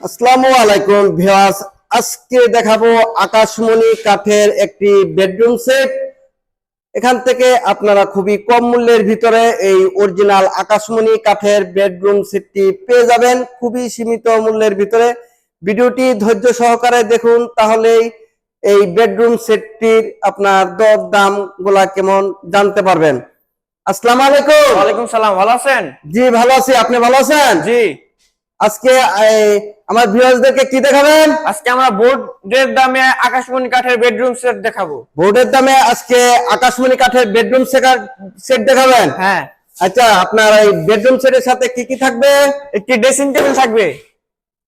আসসালামু আলাইকুম ভিউয়ার্স আজকে দেখাবো আকাশমণি কাঠের একটি বেডরুম সেট এখান থেকে আপনারা খুবই কম মূল্যের ভিতরে এই অরিজিনাল আকাশমণি কাঠের বেডরুম সেটটি পেয়ে যাবেন খুবই সীমিত মূল্যের ভিতরে। ভিডিওটি ধৈর্য সহকারে দেখুন তাহলেই এই বেডরুম সেটটির আপনার দর দামগুলা কেমন জানতে পারবেন। আসসালামু আলাইকুম। ওয়ালাইকুম সালাম ভালো আছেন? জি ভালো আছি। আপনি ভালো আছেন? জি। আজকে আমার ভিউয়ার্সদেরকে কি দেখাবেন? আজকে আমরা বোর্ডের দামে আকাশমণি কাঠের বেডরুম সেট দেখাবো। বোর্ডের দামে আজকে আকাশমণি কাঠের বেডরুম সেট দেখাবেন? হ্যাঁ। আচ্ছা আপনার এই বেডরুম সেটের সাথে কি কি থাকবে? একটি ড্রেসিং টেবিল থাকবে।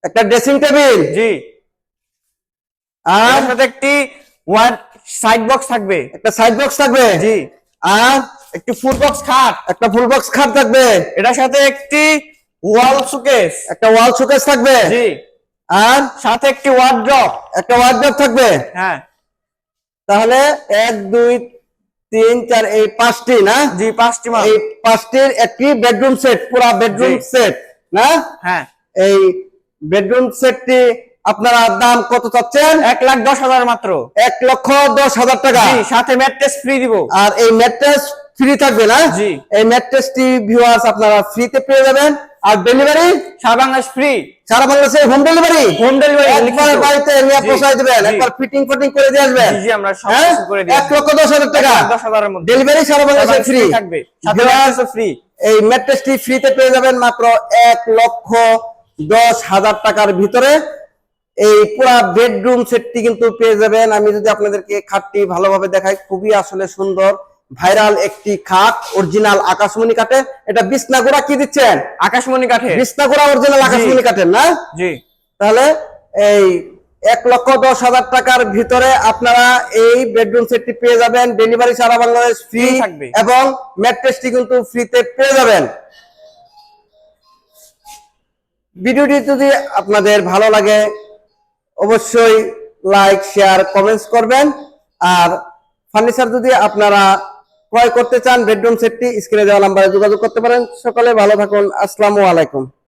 একটা ড্রেসিং টেবিল জি। আর সাথে একটি ওয়ান সাইড বক্স থাকবে। একটা সাইড বক্স থাকবে? জি। আর একটি ফুল বক্স খাট? একটা ফুল বক্স খাট থাকবে? এটার সাথে একটি ওয়াল সুকেস একটা ওয়াল শোকেস থাকবে? জি। আর? সাথে একটি ওয়ার্ড্রপ। একটা ওয়ার্ডরোব থাকবে? হ্যাঁ। তাহলে এক দুই তিন চার এই পাঁচটি না? জি পাঁচটি এই পাঁচটির একটি বেডরুম সেট পুরা বেডরুম সেট না? হ্যাঁ। এই বেডরুম সেটটি আপনারা দাম কত চাচ্ছেন? এক লাখ দশ হাজার মাত্র। এক লক্ষ দশ হাজার টাকা। সাথে ম্যাট্রেস ফ্রি দিব। আর এই ম্যাট্রেস ফ্রি থাকবে না? জি। এই ম্যাট্রেসটি ভিউয়ার্স আপনারা ফ্রিতে পেয়ে যাবেন। আর ডেলিভারি সারা বাংলাদেশ ফ্রি সারা বাংলাদেশে হোম ডেলিভারি হোম ডেলিভারি একবার বাড়িতে নিয়ে পৌঁছায় দিবেন একবার ফিটিং ফিটিং করে দিয়ে আসবেন। জি, আমরা সব হ্যাঁ? কিছু করে দিয়ে এক লক্ষ দশ হাজার টাকা। দশ হাজারের মধ্যে। ডেলিভারি সারা বাংলাদেশে ফ্রি থাকবে। সাথে ম্যাট্রেসও ফ্রি এই ম্যাট্রেসটি ফ্রিতে পেয়ে যাবেন মাত্র এক লক্ষ দশ হাজার টাকার ভিতরে। এই পুরা বেডরুম সেটটি কিন্তু পেয়ে যাবেন। আমি যদি আপনাদেরকে খাটটি ভালোভাবে দেখাই খুবই আসলে সুন্দর। ভাইরাল একটি খাট অরিজিনাল আকাশমণি কাঠে। এটা বিছনাগুড়া কি দিচ্ছেন? আকাশমণি কাঠে। বিছনাগুড়া অরিজিনাল আকাশমণি কাঠের না? জি। তাহলে এই এক লক্ষ দশ হাজার টাকার ভিতরে আপনারা এই বেডরুম সেটটি পেয়ে যাবেন। ডেলিভারি সারা বাংলাদেশ ফ্রি। এবং ম্যাট্রেসটি কিন্তু ফ্রিতে পেয়ে যাবেন। ভিডিওটি যদি আপনাদের ভালো লাগে অবশ্যই লাইক শেয়ার কমেন্টস করবেন। আর ফার্নিচার যদি আপনারা ক্রয় করতে চান বেডরুম সেটটি স্ক্রিনে দেওয়া নাম্বারে যোগাযোগ করতে পারেন। সকলে ভালো থাকুন। আসসালামু আলাইকুম।